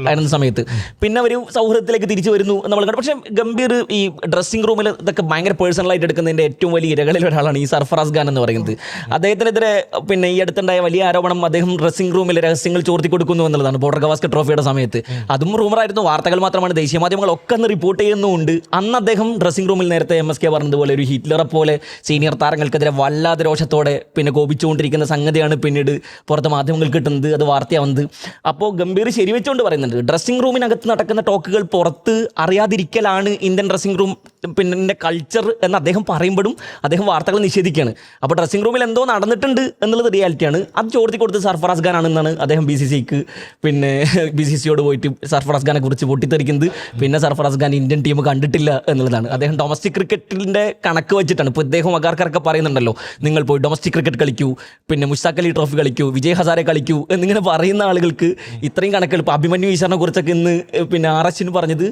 ആയിരുന്ന സമയത്ത്. പിന്നെ അവർ സൗഹൃദത്തിലേക്ക് തിരിച്ചു വരുന്നു നമ്മൾ കണ്ടു പക്ഷേ ഗംഭീർ ഈ ഡ്രസ്സിംഗ് റൂമിൽ ഇതൊക്കെ ഭയങ്കര പേഴ്സണലായിട്ട് എടുക്കുന്നതിന്റെ ഏറ്റവും വലിയ ഇരകളിൽ ഒരാളാണ് ഈ സർഫറാസ് ഖാൻ എന്ന് പറയുന്നത്. അദ്ദേഹത്തിനെതിരെ പിന്നെ ഈ അടുത്തുണ്ടായ വലിയ ആരോപണം അദ്ദേഹം ഡ്രസ്സിംഗ് റൂമിൽ രഹസ്യങ്ങൾ ചോർത്തി കൊടുക്കുന്നു എന്നുള്ളതാണ്. ബോർഡർ ഗവാസ്കർ ട്രോഫിയുടെ സമയത്ത്. അതും റൂമറായിരുന്നു വാർത്തകൾ മാത്രമാണ്. ദേശീയ മാധ്യമങ്ങൾ ഒക്കെ ഒന്ന് റിപ്പോർട്ട് ചെയ്യുന്നുമുണ്ട് അന്ന് അദ്ദേഹം ഡ്രസ്സിംഗ് റൂമിൽ നേരത്തെ എം എസ് കെ പറഞ്ഞതുപോലെ ഒരു ഹിറ്റ്ലറെ പോലെ സീനിയർ താരങ്ങൾക്കെതിരെ വല്ലാതെ രോഷത്തോടെ പിന്നെ കോപിച്ചുകൊണ്ടിരിക്കുന്ന സംഗതിയാണ് പിന്നീട് പുറത്ത് മാധ്യമങ്ങൾ കിട്ടുന്നത്. അത് വാർത്തയാവുന്നത്. അപ്പോൾ ഗംഭീർ ശരിവെച്ചുകൊണ്ട് പറയുന്നുണ്ട്. ഡ്രസ്സിംഗ് റൂമിനകത്ത് നടക്കുന്ന ടോക്കുകൾ പുറത്ത് അറിയാതിരിക്കലാണ് ഇന്ത്യൻ ഡ്രസ്സിംഗ് റൂം പിന്നെ എന്റെ കൾച്ചർ എന്ന് അദ്ദേഹം പറയുമ്പോഴും അദ്ദേഹം വാർത്തകൾ നിഷേധിക്കുകയാണ്. അപ്പോൾ ഡ്രസ്സിംഗ് റൂമിൽ എന്തോ നടന്നിട്ടുണ്ട് എന്നുള്ളത് റിയാലിറ്റിയാണ് അത് ചോർത്തി കൊടുത്ത് സർഫറാസ് ഖാൻ ആണെന്നാണ് അദ്ദേഹം ബി സി സിക്ക് പിന്നെ ബി സി സിയോട് പോയിട്ട് സർഫറാസ് ഖാനെ കുറിച്ച് പൊട്ടിത്തെറിക്കുന്നത്. പിന്നെ സർഫറാസ് ഖാൻ ഇന്ത്യൻ ടീം കണ്ടിട്ടില്ല എന്നുള്ളതാണ്. അദ്ദേഹം ഡൊമസ്റ്റിക് ക്രിക്കറ്റിന്റെ കണക്ക് വെച്ചിട്ടാണ്. ഇപ്പോൾ ഇദ്ദേഹം അകാർക്കാരൊക്കെ പറയുന്നുണ്ടല്ലോ. നിങ്ങൾ പോയി ഡൊമസ്റ്റിക് ക്രിക്കറ്റ് കളിക്കൂ. പിന്നെ മുസ്താഖ് അലി ട്രോഫി കളിക്കൂ. വിജയ് ഹസാരെ കളിക്കൂ എന്നിങ്ങനെ പറയുന്ന ആളുകൾക്ക് ഇത്രയും കണക്കുകൾ. ഇപ്പോൾ അഭിമന്യു ഈശ്വറിനെ കുറിച്ചൊക്കെ ഇന്ന് പിന്നെ ആർ എച്ചിന് പറഞ്ഞത്.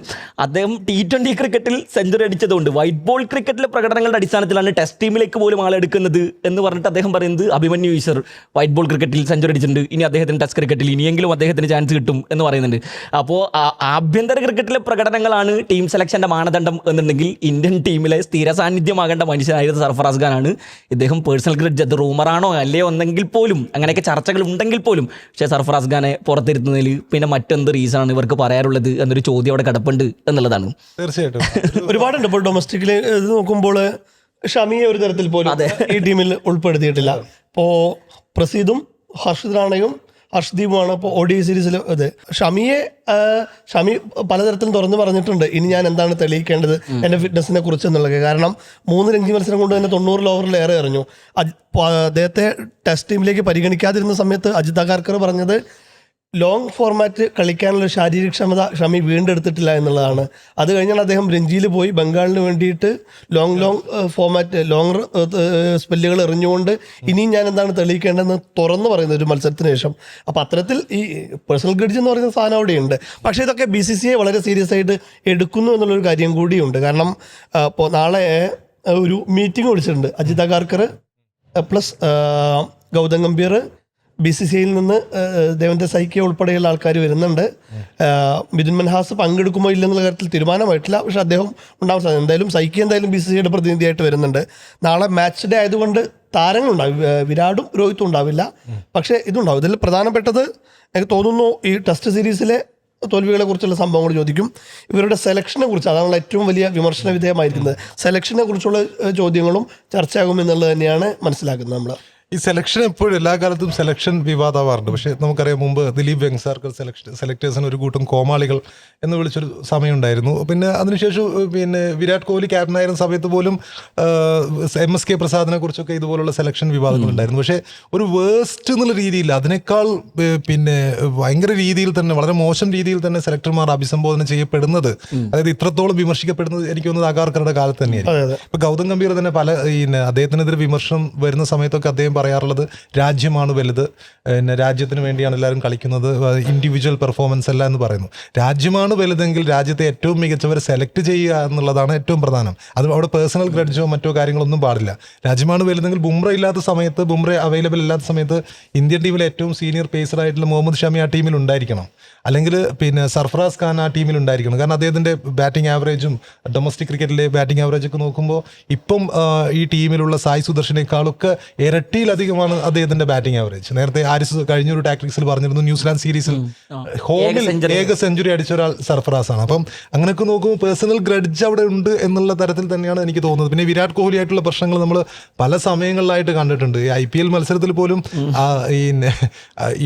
അദ്ദേഹം ടി ട്വന്റി ക്രിക്കറ്റിൽ സെഞ്ചുറി അടിച്ചതുകൊണ്ട് വൈറ്റ് ബോൾ ക്രിക്കറ്റിലെ പ്രകടനങ്ങളുടെ അടിസ്ഥാനത്തിലാണ് ടെസ്റ്റ് ടീമിലേക്ക് പോലും ആളെടുക്കുന്നത് എന്ന് പറഞ്ഞിട്ട് അദ്ദേഹം പറയുന്നത് അഭിമന്യു ഈശ്വർ വൈറ്റ് ബോൾ ക്രിക്കറ്റിൽ സെഞ്ചുറി അടിച്ചിട്ടുണ്ട്. ഇനി അദ്ദേഹത്തിന് ടെസ്റ്റ് ക്രിക്കറ്റിൽ ഇനിയെങ്കിലും അദ്ദേഹത്തിന് ചാൻസ് കിട്ടും എന്ന് പറയുന്നുണ്ട്. അപ്പോൾ ആഭ്യന്തര ക്രിക്കറ്റിലെ പ്രകടനങ്ങളാണ് ടീം സെലക്ഷന്റെ മാനദണ്ഡം എന്നുണ്ടെങ്കിൽ ഇന്ത്യൻ ടീമിലെ സ്ഥിര സാന്നിധ്യമാകേണ്ട മനുഷ്യനായത് സർഫറാസ് ഖാനാണ്. ഇദ്ദേഹം പേഴ്സണൽ ക്രിക്കറ്റ് അത് റൂമറാണോ അല്ലേ ഒന്നെങ്കിൽ പോലും അങ്ങനെയൊക്കെ ചർച്ചകൾ ഉണ്ടെങ്കിൽ പോലും പക്ഷേ സർഫറാസ് ഖാനെ പുറത്തിരുത്തുന്നതിൽ പിന്നെ മറ്റെന്ത് റീസണാണ് ഇവർക്ക് പറയാറുള്ളത് എന്നൊരു ചോദ്യം അവിടെ കിടപ്പുണ്ട് എന്നുള്ളതാണ്. തീർച്ചയായിട്ടും. ഒരുപാടുണ്ട്. ഇപ്പോൾ ഡൊമസ്റ്റിക്കിൽ ഇത് നോക്കുമ്പോൾ ഷമിയെ ഒരു തരത്തിൽ പോലും ഈ ടീമിൽ ഉൾപ്പെടുത്തിയിട്ടില്ല. ഇപ്പോൾ പ്രസീദും ഹർഷിത് റാണയും ഹർഷ്ദീപുമാണ് ഇപ്പോൾ ഒ ഡി സീരീസിൽ ഇത്. ഷമിയെ ഷമി പലതരത്തിലും തുറന്നു പറഞ്ഞിട്ടുണ്ട്. ഇനി ഞാൻ എന്താണ് തെളിയിക്കേണ്ടത്? എന്റെ ഫിറ്റ്നസിനെ കുറിച്ച് എന്നുള്ളത്. കാരണം മൂന്ന് രഞ്ജി മത്സരം കൊണ്ട് തന്നെ തൊണ്ണൂറിൽ ഓവറിലേറെ എറിഞ്ഞു. അദ്ദേഹത്തെ ടെസ്റ്റ് ടീമിലേക്ക് പരിഗണിക്കാതിരുന്ന സമയത്ത് അജിത് അഗാർക്കർ പറഞ്ഞത് ലോങ് ഫോർമാറ്റ് കളിക്കാനുള്ള ശാരീരിക ക്ഷമത ഷമി വീണ്ടെടുത്തിട്ടില്ല എന്നുള്ളതാണ്. അത് കഴിഞ്ഞാണ് അദ്ദേഹം രഞ്ജിയിൽ പോയി ബംഗാളിന് വേണ്ടിയിട്ട് ലോങ് ലോങ് ഫോർമാറ്റ് ലോങ് സ്പെല്ലുകൾ എറിഞ്ഞുകൊണ്ട് ഇനിയും ഞാൻ എന്താണ് തെളിയിക്കേണ്ടതെന്ന് തുറന്നു പറയുന്ന ഒരു മത്സരത്തിന് ശേഷം. അപ്പോൾ അത്തരത്തിൽ ഈ പേഴ്സണൽ ഗ്രിഡ്ജ് എന്ന് പറയുന്ന സാധനം അവിടെയുണ്ട്. പക്ഷേ ഇതൊക്കെ ബി സി സി ഐ വളരെ സീരിയസ് ആയിട്ട് എടുക്കുന്നു എന്നുള്ളൊരു കാര്യം കൂടിയുണ്ട്. കാരണം ഇപ്പോൾ നാളെ ഒരു മീറ്റിംഗ് വിളിച്ചിട്ടുണ്ട്. Ajit Agarkar plus Gautam Gambhir B C C ഐയിൽ നിന്ന് ദേവന്റെ സൈക്യ ഉൾപ്പെടെയുള്ള ആൾക്കാർ വരുന്നുണ്ട്. മിഥുൻ മൻഹാസ് പങ്കെടുക്കുമോ ഇല്ലെന്നുള്ള കാര്യത്തിൽ തീരുമാനമായിട്ടില്ല. പക്ഷെ അദ്ദേഹം ഉണ്ടാവാൻ സാധ്യത. എന്തായാലും സൈക്യ എന്തായാലും ബി സി സിയുടെ പ്രതിനിധിയായിട്ട് വരുന്നുണ്ട്. നാളെ മാച്ച് ഡേ ആയതുകൊണ്ട് താരങ്ങളുണ്ടാവും വിരാടും രോഹിത്തും ഉണ്ടാവില്ല. പക്ഷേ ഇതുണ്ടാവും. ഇതിൽ പ്രധാനപ്പെട്ടത് എനിക്ക് തോന്നുന്നു ഈ ടെസ്റ്റ് സീരീസിലെ തോൽവികളെ കുറിച്ചുള്ള സംഭവങ്ങൾ ചോദിക്കും. ഇവരുടെ സെലക്ഷനെ കുറിച്ച് അതാണ് ഏറ്റവും വലിയ വിമർശന വിധേയമായിരിക്കുന്നത്. സെലക്ഷനെ കുറിച്ചുള്ള ചോദ്യങ്ങളും ചർച്ചയാകും എന്നുള്ളത് തന്നെയാണ് മനസ്സിലാക്കുന്നത് നമ്മൾ ഈ സെലക്ഷൻ എപ്പോഴും എല്ലാ കാലത്തും സെലക്ഷൻ വിവാദമാവാറുണ്ട്. പക്ഷേ നമുക്കറിയാം മുമ്പ് ദിലീപ് വെങ്സാർക്കർ സെലക്ഷൻ സെലക്ടേഴ്സിന് ഒരു കൂട്ടം കോമാളികൾ എന്ന് വിളിച്ചൊരു സമയം ഉണ്ടായിരുന്നു പിന്നെ അതിനുശേഷം പിന്നെ വിരാട് കോഹ്ലി ക്യാപ്റ്റനായിരുന്ന സമയത്ത് പോലും എം എസ് കെ പ്രസാദിനെ കുറിച്ചൊക്കെ ഇതുപോലുള്ള സെലക്ഷൻ വിവാദങ്ങൾ ഉണ്ടായിരുന്നു പക്ഷേ ഒരു വേസ്റ്റ് എന്നുള്ള രീതിയിൽ അതിനേക്കാൾ പിന്നെ ഭയങ്കര രീതിയിൽ തന്നെ വളരെ മോശം രീതിയിൽ തന്നെ സെലക്ടർമാർ അഭിസംബോധന ചെയ്യപ്പെടുന്നത്. അതായത് ഇത്രത്തോളം വിമർശിക്കപ്പെടുന്നത് എനിക്ക് തോന്നുന്നത് അഗാർക്കറുടെ കാലത്ത് തന്നെയാണ് ഇപ്പൊ ഗൗതം ഗംഭീർ തന്നെ പല പിന്നെ അദ്ദേഹത്തിനെതിരെ വിമർശനം വരുന്ന സമയത്തൊക്കെ അദ്ദേഹം പറയാറുള്ളത് രാജ്യമാണ് വലുത്. പിന്നെ രാജ്യത്തിന് വേണ്ടിയാണ് എല്ലാവരും കളിക്കുന്നത്. ഇൻഡിവിജ്വൽ പെർഫോമൻസ് അല്ല എന്ന് പറയുന്നു. രാജ്യമാണ് വലുതെങ്കിൽ രാജ്യത്തെ ഏറ്റവും മികച്ചവരെ സെലക്ട് ചെയ്യുക എന്നുള്ളതാണ് ഏറ്റവും പ്രധാനം. അത് അവിടെ പേഴ്സണൽ ഗ്രഡ്ജോ മറ്റോ കാര്യങ്ങളൊന്നും പാടില്ല. രാജ്യമാണ് വലുതെങ്കിൽ ബുംറ ഇല്ലാത്ത സമയത്ത് ബുംറ അവൈലബിൾ ഇല്ലാത്ത സമയത്ത് ഇന്ത്യൻ ടീമിലെ ഏറ്റവും സീനിയർ പേസർ ആയിട്ടുള്ള മുഹമ്മദ് ഷമി ആ ടീമിൽ ഉണ്ടായിരിക്കണം. അല്ലെങ്കിൽ പിന്നെ സർഫറാസ് ഖാൻ ആ ടീമിൽ ഉണ്ടായിരിക്കണം. കാരണം അദ്ദേഹത്തിന്റെ ബാറ്റിംഗ് ആവറേജും ഡൊമസ്റ്റിക് ക്രിക്കറ്റിലെ ബാറ്റിംഗ് ആവറേജ് ഒക്കെ നോക്കുമ്പോൾ ഇപ്പം ഈ ടീമിലുള്ള സായി സുദർശനേക്കാളൊക്കെ ഇരട്ടിയിലധികമാണ് അദ്ദേഹത്തിന്റെ ബാറ്റിംഗ് ആവറേജ് നേരത്തെ ആരിസ് കഴിഞ്ഞൊരു ടാക്ടിക്സിൽ പറഞ്ഞിരുന്നു ന്യൂസിലാൻഡ് സീരീസിൽ ഹോമിൽ. ഏക സെഞ്ചുറി അടിച്ച ഒരാൾ സർഫറാസ് ആണ്. അപ്പം അങ്ങനെയൊക്കെ നോക്കുമ്പോൾ പേഴ്സണൽ ഗ്രഡ്ജ് അവിടെ ഉണ്ട് എന്നുള്ള തരത്തിൽ തന്നെയാണ് എനിക്ക് തോന്നുന്നത്. പിന്നെ വിരാട് കോഹ്ലി ആയിട്ടുള്ള പ്രശ്നങ്ങൾ നമ്മൾ പല സമയങ്ങളിലായിട്ട് കണ്ടിട്ടുണ്ട്. ഈ ഐ പി എൽ മത്സരത്തിൽ പോലും ഈ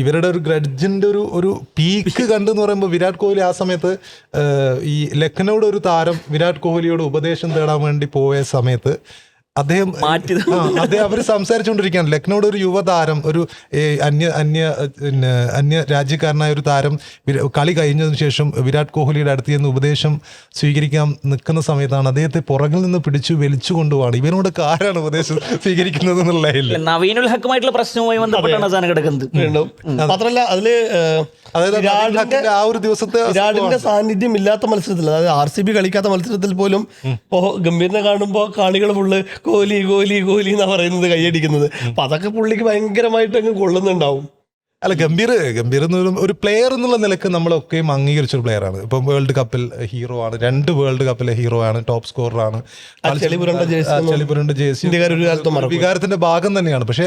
ഇവരുടെ ഒരു ഗ്രഡ്ജിന്റെ ഒരു ഒരു പീക്ക് കണ്ടെന്ന് പറയുമ്പോൾ വിരാട് കോഹ്ലി ആ സമയത്ത് ഈ ലക്നൌടെ ഒരു താരം വിരാട് കോഹ്ലിയോട് ഉപദേശം തേടാൻ വേണ്ടി പോയ സമയത്ത് അദ്ദേഹം മാറ്റി അദ്ദേഹം അവർ സംസാരിച്ചുകൊണ്ടിരിക്കുകയാണ്. ലക്നൌട് ഒരു യുവതാരം ഒരു അന്യ അന്യ പിന്നെ അന്യ രാജ്യക്കാരനായ ഒരു താരം കളി കഴിഞ്ഞതിന് ശേഷം വിരാട് കോഹ്ലിയുടെ അടുത്ത് നിന്ന് ഉപദേശം സ്വീകരിക്കാൻ നിൽക്കുന്ന സമയത്താണ് അദ്ദേഹത്തെ പുറകിൽ നിന്ന് പിടിച്ചു വലിച്ചു കൊണ്ടുപോവാണ്. ഇവനോട് ആരാണ് ഉപദേശം സ്വീകരിക്കുന്നത് എന്നുള്ളതില്ല നവീനുൽ ഹക്കുമായിട്ടുള്ള പ്രശ്നവുമായി ബന്ധപ്പെട്ടാണ് സാധനം കിടക്കുന്നത് വീണ്ടും. മാത്രമല്ല അതിൽ അതായത് ആ ഒരു ദിവസത്തെ വിരാടിന്റെ സാന്നിധ്യം ഇല്ലാത്ത മത്സരത്തിൽ അതായത് ആർ സി ബി കളിക്കാത്ത മത്സരത്തിൽ പോലും ഗംഭീരനെ കാണുമ്പോൾ കാണികൾ ഫുള്ള് കോഹ്ലി കോഹ്ലി കോഹ്ലി എന്നാ പറയുന്നത് കൈയടിക്കുന്നത്. അപ്പൊ അതൊക്കെ പുള്ളിക്ക് ഭയങ്കരമായിട്ട് അങ്ങ് കൊള്ളുന്നുണ്ടാവും. അല്ല ഗംഭീർ ഗംഭീർ എന്ന് ഒരു പ്ലെയർ എന്നുള്ള നിലയ്ക്ക് നമ്മളൊക്കെയും അംഗീകരിച്ചൊരു പ്ലെയറാണ് ഇപ്പം വേൾഡ് കപ്പിൽ ഹീറോ ആണ്. രണ്ട് വേൾഡ് കപ്പിലെ ഹീറോ ആണ്. ടോപ്പ് സ്കോറർ ആണ്. ചെളിപുരണ്ട ജേഴ്സി. വികാരത്തിന്റെ ഭാഗം തന്നെയാണ്. പക്ഷേ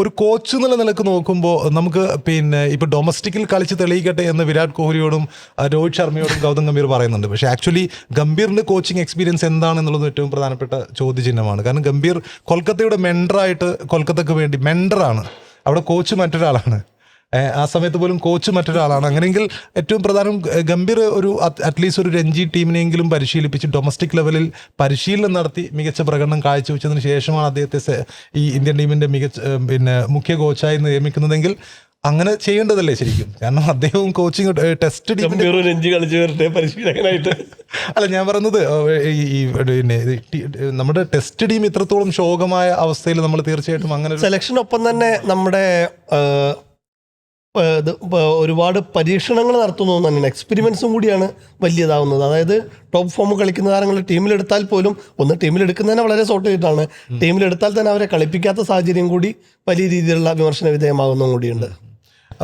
ഒരു കോച്ച് എന്നുള്ള നിലയ്ക്ക് നോക്കുമ്പോൾ നമുക്ക് പിന്നെ ഇപ്പൊ ഡൊമസ്റ്റിക്കിൽ കളിച്ച് തെളിയിക്കട്ടെ എന്ന് വിരാട് കോഹ്ലിയോടും രോഹിത് ശർമ്മയോടും ഗൗതം ഗംഭീർ പറയുന്നുണ്ട്. പക്ഷേ ആക്ച്വലി ഗംഭീറിന്റെ കോച്ചിങ് എക്സ്പീരിയൻസ് എന്താണെന്നുള്ളത് ഏറ്റവും പ്രധാനപ്പെട്ട ചോദ്യചിഹ്നമാണ്. കാരണം ഗംഭീർ കൊൽക്കത്തയുടെ മെൻഡറായിട്ട് കൊൽക്കത്തക്ക് വേണ്ടി മെൻഡറാണ് അവിടെ കോച്ച് മറ്റൊരാളാണ്. ആ സമയത്ത് പോലും കോച്ച് മറ്റൊരാളാണ്. അങ്ങനെയെങ്കിൽ ഏറ്റവും പ്രധാനം ഗംഭീർ ഒരു അറ്റ്ലീസ്റ്റ് ഒരു രഞ്ജി ടീമിനെങ്കിലും പരിശീലിപ്പിച്ച് ഡൊമസ്റ്റിക് ലെവലിൽ പരിശീലനം നടത്തി മികച്ച പ്രകടനം കാഴ്ചവെച്ചതിന് ശേഷമാണ് അദ്ദേഹത്തെ ഈ ഇന്ത്യൻ ടീമിന്റെ മികച്ച പിന്നെ മുഖ്യ കോച്ചായി നിയമിക്കുന്നതെങ്കിൽ അങ്ങനെ ചെയ്യേണ്ടതല്ലേ ശരിക്കും? കാരണം അദ്ദേഹവും കോച്ചിങ് ടെസ്റ്റ് രഞ്ജി കളിച്ചു വരട്ടെ പരിശീലകനായിട്ട്. അല്ല ഞാൻ പറയുന്നത് ഈ പിന്നെ നമ്മുടെ ടെസ്റ്റ് ടീം ഇത്രത്തോളം ശോകമായ അവസ്ഥയിൽ നമ്മൾ തീർച്ചയായിട്ടും അങ്ങനെ ഒരു സെലക്ഷനൊപ്പം തന്നെ നമ്മുടെ ഇത് ഒരുപാട് പരീക്ഷണങ്ങൾ നടത്തുന്നു തന്നെയാണ്. എക്സ്പെരിമെൻസും കൂടിയാണ് വലിയതാവുന്നത്. അതായത് ടോപ്പ് ഫോം കളിക്കുന്ന താരങ്ങൾ ടീമിലെടുത്താൽ പോലും ഒന്ന് ടീമിലെടുക്കുന്നതിനെ വളരെ സോർട്ട് ചെയ്തിട്ടാണ്. ടീമിലെടുത്താൽ തന്നെ അവരെ കളിപ്പിക്കാത്ത സാഹചര്യം കൂടി വലിയ രീതിയിലുള്ള വിമർശന വിധേയമാകുന്നതും കൂടിയുണ്ട്.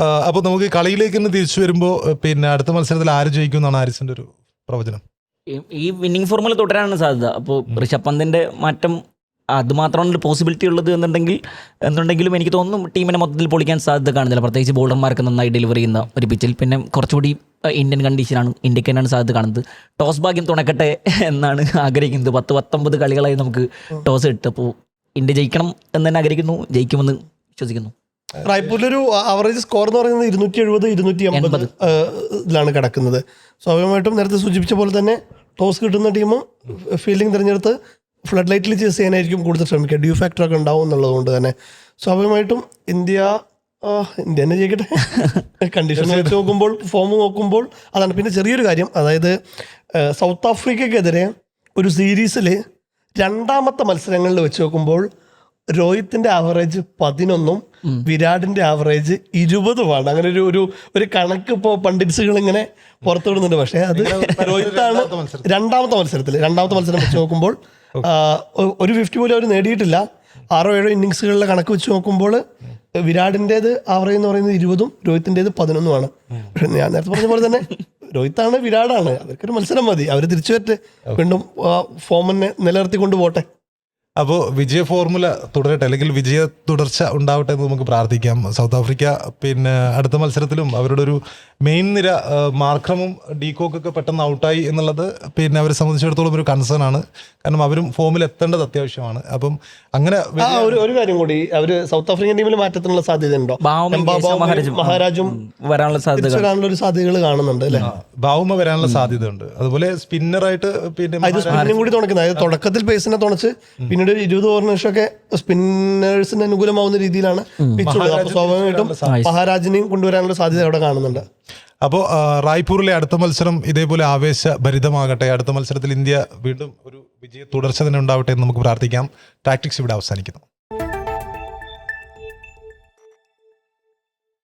അപ്പോൾ നമുക്ക് കളിയിലേക്ക് തന്നെ തിരിച്ചു വരുമ്പോൾ പിന്നെ അടുത്ത മത്സരത്തിൽ ആര് ജയിക്കും എന്നാണ് ആരിസിന്റെ ഒരു പ്രവചനം? ഈ- ഈ വിന്നിംഗ് ഫോർമുല തുടരാനാണ് സാധ്യത. അപ്പോൾ ഋഷഭ് പന്തിന്റെ മാറ്റം അത് മാത്രമാണ് പോസിബിലിറ്റി ഉള്ളത് എന്നുണ്ടെങ്കിൽ എന്നുണ്ടെങ്കിലും എനിക്ക് തോന്നുന്നു ടീമിനെ മൊത്തത്തിൽ പൊളിക്കാൻ സാധ്യത കാണുന്നില്ല. പ്രത്യേകിച്ച് ബോളർമാർക്ക് നന്നായി ഡെലിവറി ചെയ്യുന്ന ഒരു പിച്ചിൽ പിന്നെ കുറച്ചുകൂടി ഇന്ത്യൻ കണ്ടീഷനാണ് ഇന്ത്യയ്ക്ക് തന്നെയാണ് സാധ്യത കാണുന്നത്. ടോസ് ഭാഗ്യം തുണക്കട്ടെ എന്നാണ് ആഗ്രഹിക്കുന്നത്. പത്ത് പത്തൊമ്പത് കളികളായി നമുക്ക് ടോസ് ഇട്ടപ്പോൾ ഇന്ത്യ ജയിക്കണം എന്ന് തന്നെ ആഗ്രഹിക്കുന്നു. ജയിക്കുമെന്ന് വിശ്വസിക്കുന്നു. റായ്പൂരിലൊരു അവറേജ് സ്കോർ എന്ന് പറയുന്നത് ഇരുന്നൂറ്റി എഴുപത് ഇരുന്നൂറ്റി അമ്പത് ഇതിലാണ് കിടക്കുന്നത്. സ്വാഭാവികമായിട്ടും നേരത്തെ സൂചിപ്പിച്ച പോലെ തന്നെ ടോസ് കിട്ടുന്ന ടീം ഫീൽഡിംഗ് തിരഞ്ഞെടുത്ത് ഫ്ലഡ് ലൈറ്റിൽ ചേസ് ചെയ്യാനായിരിക്കും കൂടുതൽ ശ്രമിക്കുക. ഡ്യൂ ഫാക്ടർ ഒക്കെ ഉണ്ടാവും എന്നുള്ളതുകൊണ്ട് തന്നെ. സ്വാഭാവികമായിട്ടും ഇന്ത്യ ഇന്ത്യ തന്നെ ജയിക്കട്ടെ. കണ്ടീഷൻ വെച്ച് നോക്കുമ്പോൾ ഫോം നോക്കുമ്പോൾ അതാണ്. പിന്നെ ചെറിയൊരു കാര്യം അതായത് സൗത്ത് ആഫ്രിക്കക്കെതിരെ ഒരു സീരീസിൽ രണ്ടാമത്തെ മത്സരങ്ങളിൽ വെച്ച് നോക്കുമ്പോൾ രോഹിത്തിന്റെ ആവറേജ് പതിനൊന്നും വിരാടിന്റെ ആവറേജ് ഇരുപതുമാണ് അങ്ങനെ ഒരു ഒരു ഒരു കണക്ക് ഇപ്പോൾ പണ്ഡിറ്റ്സുകൾ ഇങ്ങനെ പുറത്തു വിടുന്നുണ്ട് പക്ഷേ അത് രോഹിത്താണ് രണ്ടാമത്തെ മത്സരത്തിൽ. രണ്ടാമത്തെ മത്സരം വെച്ച് നോക്കുമ്പോൾ ഒരു ഫിഫ്റ്റി പോലും അവർ നേടിയിട്ടില്ല. ആറോ ഏഴോ ഇന്നിങ്സുകളിലെ കണക്ക് വെച്ച് നോക്കുമ്പോൾ വിരാടിന്റെത് ആവറേജ് എന്ന് പറയുന്നത് ഇരുപതും രോഹിത്തിന്റെത് പതിനൊന്നുമാണ്. പക്ഷെ ഞാൻ നേരത്തെ പറഞ്ഞ പോലെ തന്നെ രോഹിത്താണ് വിരാടാണ്. അവർക്കൊരു മത്സരം മതി. അവർ തിരിച്ചു വരട്ടെ. വീണ്ടും ഫോമിനെ നിലനിർത്തിക്കൊണ്ട് പോട്ടെ. അപ്പോൾ വിജയ ഫോർമുല തുടരട്ടെ? അല്ലെങ്കിൽ വിജയ തുടർച്ച ഉണ്ടാവട്ടെ എന്ന് നമുക്ക് പ്രാർത്ഥിക്കാം. സൗത്ത് ആഫ്രിക്ക പിന്നെ അടുത്ത മത്സരത്തിലും അവരുടെ ഒരു മെയിൻ നിര മാർക്രമും ഡീകോക്കൊക്കെ പെട്ടെന്ന് ഔട്ടായി എന്നുള്ളത് പിന്നെ അവരെ സംബന്ധിച്ചിടത്തോളം ഒരു കൺസേൺ ആണ്. കാരണം അവരും ഫോമിൽ എത്തേണ്ടത് അത്യാവശ്യമാണ്. അപ്പം അങ്ങനെ ഒരു ഒരു കാര്യം കൂടി. അവർ സൗത്ത് ആഫ്രിക്കൻ ടീമിൽ മാറ്റത്തിനുള്ള സാധ്യത ഉണ്ടോ മഹാരാജും. വരാനുള്ള സാധ്യത വരാനുള്ള ഒരു സാധ്യതകൾ കാണുന്നുണ്ട് അല്ലേ? ബാവുമ വരാനുള്ള സാധ്യതയുണ്ട്. അതുപോലെ സ്പിന്നറായിട്ട് പിന്നെ കൂടി തുടക്കുന്നത് അതായത് തുടക്കത്തിൽ പേസിനെ തുണച്ച് പിന്നീട് ഒരു ഇരുപത് ഓവറിന് ഒക്കെ സ്പിന്നേഴ്സിന് അനുകൂലമാവുന്ന രീതിയിലാണ് പിച്ചുള്ളത് അപ്പൊ സ്വാഭാവികമായിട്ടും മഹാരാജിനെയും കൊണ്ടുവരാനുള്ള സാധ്യത അവിടെ കാണുന്നുണ്ട്. അപ്പോൾ റായ്പൂരിലെ അടുത്ത മത്സരം ഇതേപോലെ ആവേശഭരിതമാകട്ടെ. അടുത്ത മത്സരത്തിൽ ഇന്ത്യ വീണ്ടും ഒരു വിജയ തുടർച്ച തന്നെ ഉണ്ടാവട്ടെ എന്ന് നമുക്ക് പ്രാർത്ഥിക്കാം. ടാക്ടിക്സ് ഇവിടെ അവസാനിക്കുന്നു.